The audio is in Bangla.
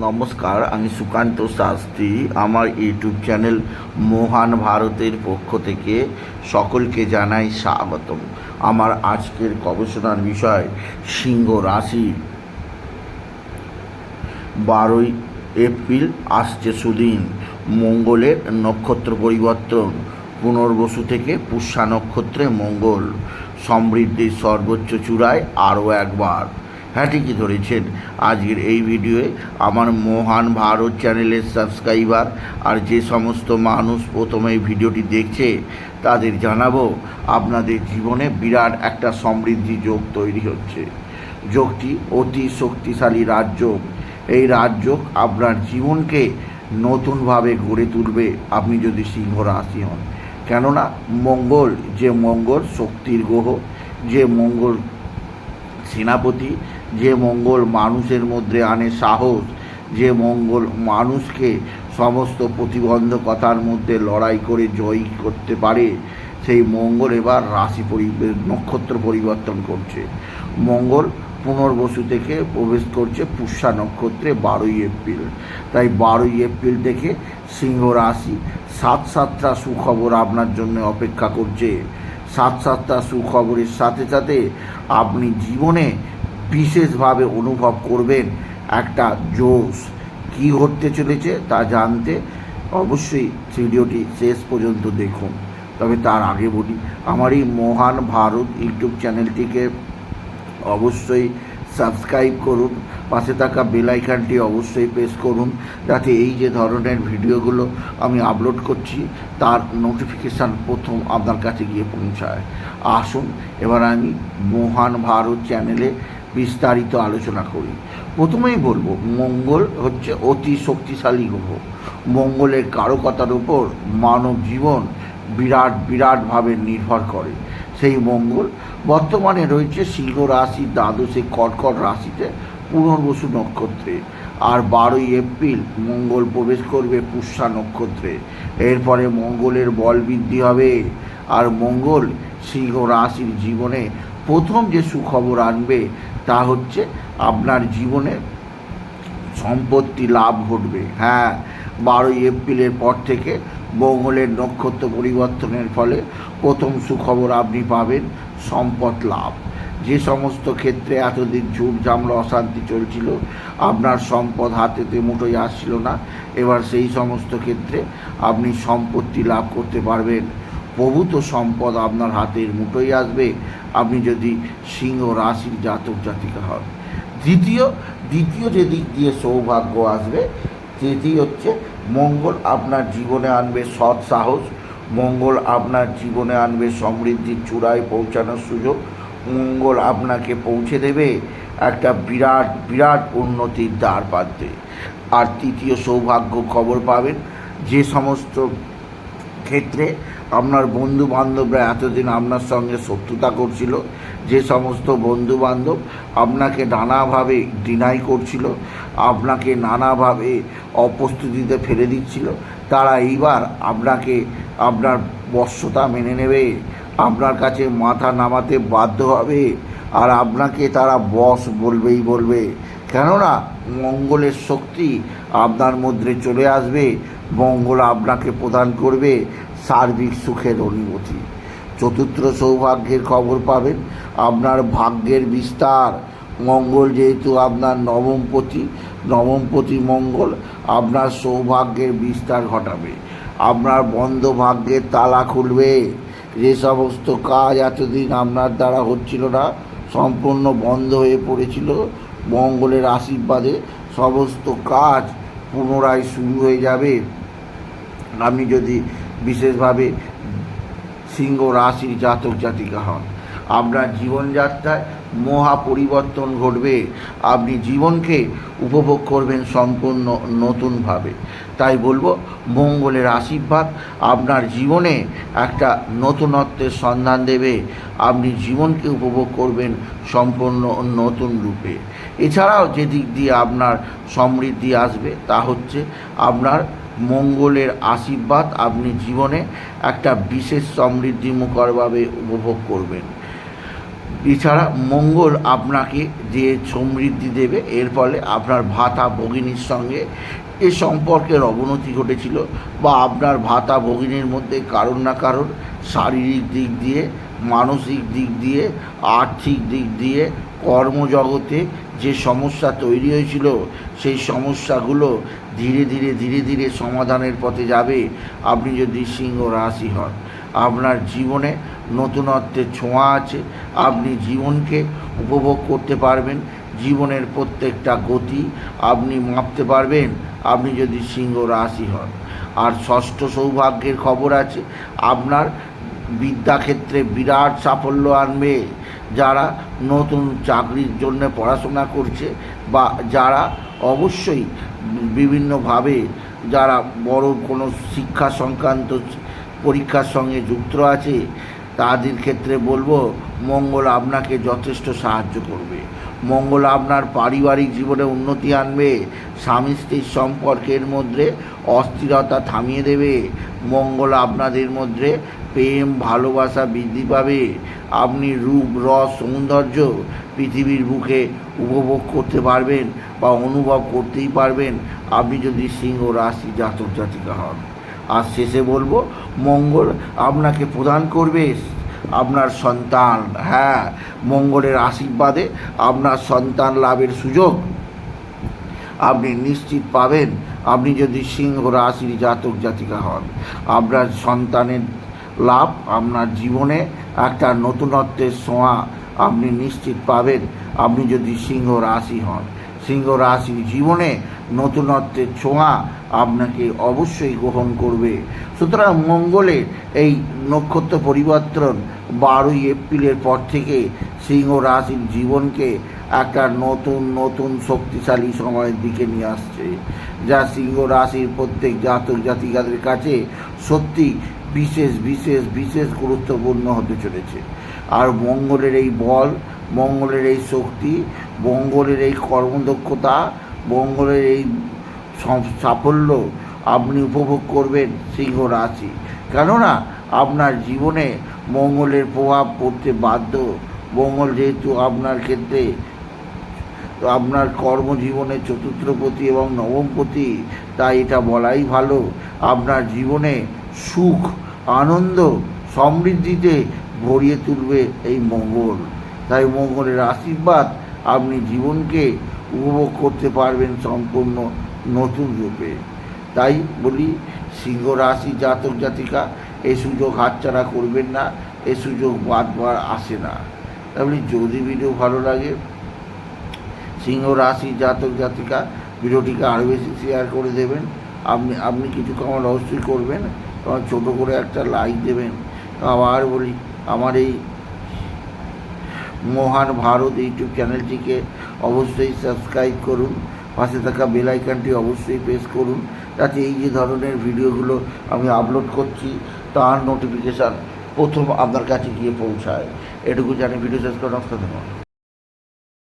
নমস্কার, আমি সুকান্ত শাস্ত্রী। আমার ইউটিউব চ্যানেল মহান ভারতের পক্ষ থেকে সকলকে জানাই স্বাগতম। আমার আজকের গবেষণার বিষয়, সিংহ রাশি। বারোই এপ্রিল আসছে সুদিন, মঙ্গলের নক্ষত্র পরিবর্তন। পুনর্বসু থেকে পুষ্যা নক্ষত্রে মঙ্গল। সমৃদ্ধির সর্বোচ্চ চূড়ায় আরও একবার। হ্যাঁ ঠিকই ধরেছেন আজকের এই ভিডিওয়ে। আমার মহান ভারত চ্যানেলের সাবস্ক্রাইবার আর যে সমস্ত মানুষ প্রথমে এই ভিডিওটি দেখছে, তাদের জানাব আপনাদের জীবনে বিরাট একটা সমৃদ্ধি যোগ তৈরি হচ্ছে। যোগটি অতি শক্তিশালী রাজযোগ এই রাজযোগ আপনার জীবনকে নতুনভাবে গড়ে তুলবে, আপনি যদি সিংহ রাশি হন। কেননা, মঙ্গল, যে মঙ্গল শক্তির গ্রহ, যে মঙ্গল সেনাপতি যে মঙ্গল মানুষের মধ্যে আনে সাহস, যে মঙ্গল মানুষকে সমস্ত প্রতিবন্ধকতার মধ্যে লড়াই করে জয়ী করতে পারে, সেই মঙ্গল এবার রাশি পরি নক্ষত্র পরিবর্তন করছে। মঙ্গল পুনর্বসু থেকে প্রবেশ করছে পুষ্যা নক্ষত্রে বারোই এপ্রিল। তাই বারোই এপ্রিল থেকে সিংহ রাশি সাত সাতটা সুখবর আপনার জন্য অপেক্ষা করছে। সাত সাতটা সুখবরের সাথে সাথে আপনি জীবনে বিশেষভাবে অনুভব করবেন একটা জোশ। কী ঘটতে চলেছে তা জানতে অবশ্যই ভিডিওটি শেষ পর্যন্ত দেখুন। তবে তার আগে বলি, আমার এই মহান ভারত ইউটিউব চ্যানেলটিকে অবশ্যই সাবস্ক্রাইব করুন। পাশে থাকা বেল আইকনটি অবশ্যই প্রেস করুন, যাতে এই যে ধরনের ভিডিওগুলো আমি আপলোড করছি, তার নোটিফিকেশান প্রথম আপনার কাছে গিয়ে পৌঁছায়। আসুন, এবার আমি মহান ভারত চ্যানেলে বিস্তারিত আলোচনা করি। প্রথমেই বলব, মঙ্গল হচ্ছে অতি শক্তিশালী গ্রহ। মঙ্গলের কারকতার উপর মানব জীবন বিরাট, বিরাটভাবে নির্ভর করে। সেই মঙ্গল বর্তমানে রয়েছে সিংহ রাশি, দ্বাদশে কর্কট রাশিতে পুনর্বসু নক্ষত্রে। আর বারোই এপ্রিল মঙ্গল প্রবেশ করবে পুষ্যা নক্ষত্রে। এরপরে মঙ্গলের বল বৃদ্ধি হবে। আর মঙ্গল সিংহ রাশির জীবনে প্রথম যে সুখবর আনবে তা হচ্ছে আপনার জীবনে সম্পত্তি লাভ ঘটবে। হ্যাঁ বারোই এপ্রিলের পর থেকে মঙ্গলের নক্ষত্র পরিবর্তনের ফলে প্রথম সুখবর আপনি পাবেন সম্পদ লাভ। যে সমস্ত ক্ষেত্রে এতদিন ঝুট ঝামলা অশান্তি চলছিল, আপনার সম্পদ হাতেতে মুঠোই আসছিল না। এবার সেই সমস্ত ক্ষেত্রে আপনি সম্পত্তি লাভ করতে পারবেন। প্রভূত সম্পদ আপনার হাতের মুঠোই আসবে। আপনি যদি সিংহ রাশির জাতক, জাতিকা হন। দ্বিতীয় দ্বিতীয় যে দিক দিয়ে সৌভাগ্য আসবে, সেটি হচ্ছে মঙ্গল আপনার জীবনে আনবে সৎ সাহস। মঙ্গল আপনার জীবনে আনবে সমৃদ্ধির চূড়ায় পৌঁছানোর সুযোগ। মঙ্গল আপনাকে পৌঁছে দেবে একটা বিরাট বিরাট উন্নতির দ্বার প্রান্তে আর তৃতীয় সৌভাগ্য খবর পাবেন যে সমস্ত ক্ষেত্রে আপনার বন্ধু বান্ধবরা এতদিন আপনার সঙ্গে শত্রুতা করছিল, যে সমস্ত বন্ধু বান্ধব আপনাকে নানাভাবে ডিনাই করছিল, আপনাকে নানাভাবে অপ্রস্তুতিতে ফেলে দিচ্ছিল, তারা এইবার আপনাকে, আপনার বশ্যতা মেনে নেবে, আপনার কাছে মাথা নামাতে বাধ্য হবে, আর আপনাকে তারা বস বলবেই বলবে। কেননা, মঙ্গলের শক্তি আপনার মধ্যে চলে আসবে, মঙ্গল আপনাকে প্রদান করবে সার্বিক সুখের অনুভূতি। চতুর্থ সৌভাগ্যের খবর পাবেন আপনার ভাগ্যের বিস্তার। মঙ্গল যেহেতু আপনার নবমপতি নবমপতি মঙ্গল, আপনার সৌভাগ্যের বিস্তার ঘটাবে। আপনার বন্ধ ভাগ্যের তালা খুলবে। যে সমস্ত কাজ এতদিন আপনার দ্বারা হচ্ছিল না, সম্পূর্ণ বন্ধ হয়ে পড়েছিল। মঙ্গলের আশীর্বাদে সমস্ত কাজ পুনরায় শুরু হয়ে যাবে। আপনি যদি বিশেষভাবে সিংহ রাশির জাতক জাতিকা হন। আপনার জীবনযাত্রায় মহা পরিবর্তন ঘটবে। আপনি জীবনকে উপভোগ করবেন সম্পূর্ণ নতুনভাবে। তাই বলব, মঙ্গলের আশীর্বাদ আপনার জীবনে একটা নতুনত্বের সন্ধান দেবে। আপনি জীবনকে উপভোগ করবেন সম্পূর্ণ নতুন রূপে। এছাড়াও যে দিক দিয়ে আপনার সমৃদ্ধি আসবে, তা হচ্ছে আপনার মঙ্গলের আশীর্বাদ আপনি জীবনে একটা বিশেষ সমৃদ্ধিমুখরভাবে উপভোগ করবেন। এছাড়া মঙ্গল আপনাকে যে সমৃদ্ধি দেবে, এর ফলে আপনার ভাতা ভগিনীর সঙ্গে এ সম্পর্কের অবনতি ঘটেছিল বা আপনার ভাতা ভগিনীর মধ্যে কারোর না কারোর শারীরিক দিক দিয়ে, মানসিক দিক দিয়ে, আর্থিক দিক দিয়ে, কর্মজগতে যে সমস্যা তৈরি হয়েছিল, সেই সমস্যাগুলো ধীরে ধীরে ধীরে ধীরে সমাধানের পথে যাবে। আপনি যদি সিংহ রাশি হন, আপনার জীবনে নতুনত্বের ছোঁয়া আছে। আপনি জীবনকে উপভোগ করতে পারবেন। জীবনের প্রত্যেকটা গতি আপনি মাপতে পারবেন। আপনি যদি সিংহ রাশি হন। আর ষষ্ঠ সৌভাগ্যের খবর আছে, আপনার বিদ্যাক্ষেত্রে বিরাট সাফল্য আনবে। যারা নতুন চাকরির জন্য পড়াশোনা করছে বা যারা অবশ্যই বিভিন্নভাবে যারা বড় কোনো শিক্ষা সংক্রান্ত পরীক্ষার সঙ্গে যুক্ত আছে, তাদের ক্ষেত্রে বলব, মঙ্গল আপনাকে যথেষ্ট সাহায্য করবে। মঙ্গল আপনার পারিবারিক জীবনে উন্নতি আনবে, স্বামী স্ত্রীর সম্পর্কের মধ্যে অস্থিরতা থামিয়ে দেবে। মঙ্গল আপনাদের মধ্যে প্রেম, ভালোবাসা বৃদ্ধি পাবে। আপনি রূপ, রস, সৌন্দর্য পৃথিবীর বুকে উপভোগ করতে পারবেন বা অনুভব করতেই পারবেন। আপনি যদি সিংহ, রাশি, জাতক, জাতিকা হন। আর শেষে বলব, মঙ্গল আপনাকে প্রদান করবে। আপনার সন্তান হ্যাঁ মঙ্গলের আশীর্বাদে আপনার সন্তান লাভের সুযোগ আপনি নিশ্চিত পাবেন। আপনি যদি সিংহ রাশির জাতক, জাতিকা হন, আপনার সন্তানের লাভ আপনার জীবনে, একটা নতুনত্বের ছোঁয়া আপনি নিশ্চিত পাবেন। আপনি যদি সিংহ রাশি হন, সিংহ রাশির জীবনে নতুনত্বের ছোঁয়া আপনাকে অবশ্যই গ্রহণ করবে। সুতরাং মঙ্গলের এই নক্ষত্র পরিবর্তন বারোই এপ্রিলের পর থেকে সিংহ রাশির জীবনকে একটা নতুন নতুন শক্তিশালী সময়ের দিকে নিয়ে আসছে, যা সিংহ রাশির প্রত্যেক জাতক জাতিকাদের কাছে সত্যি বিশেষ বিশেষ বিশেষ গুরুত্বপূর্ণ হতে চলেছে। আর মঙ্গলের এই বল, মঙ্গলের এই শক্তি, মঙ্গলের এই কর্মদক্ষতা, মঙ্গলের এই সাফল্য আপনি উপভোগ করবেন সিংহ রাশি। কেননা আপনার জীবনে মঙ্গলের প্রভাব পড়তে বাধ্য। মঙ্গল যেহেতু আপনার ক্ষেত্রে, আপনার কর্মজীবনে চতুর্থপতি এবং নবমপতি, তাই এটা বলাই ভালো। আপনার জীবনে সুখ, আনন্দ সমৃদ্ধিতে ভরিয়ে তুলবে এই মঙ্গল। তাই মঙ্গলের আশীর্বাদ আপনি জীবনকে উপভোগ করতে পারবেন সম্পূর্ণ নতুন রূপে। তাই বলি, সিংহ রাশি জাতক জাতিকা, এই সুযোগ হাতছাড়া করবেন না, এই সুযোগ বারবার আসে না। তাই বলি, যদি ভিডিও ভালো লাগে, সিংহ রাশি জাতক জাতিকা, ভিডিওটিকে আরও বেশি শেয়ার করে দেবেন। আপনি আপনি কিছু কমেন্ট অবশ্যই করবেন। এবং ছোটো করে একটা লাইক দেবেন। আবার বলি, আমার এই মহান ভারত ইউটিউব চ্যানেলটিকে অবশ্যই সাবস্ক্রাইব করুন, পাশে থাকা বেল অবশ্যই প্রেস করুন, যাতে এই যে ধরনের ভিডিওগুলো আমি আপলোড করছি, তার নোটিফিকেশান প্রথম আপনার কাছে গিয়ে পৌঁছায়। এটুকু জানি, ভিডিও শেষ করে নমস্কার ধন্যবাদ।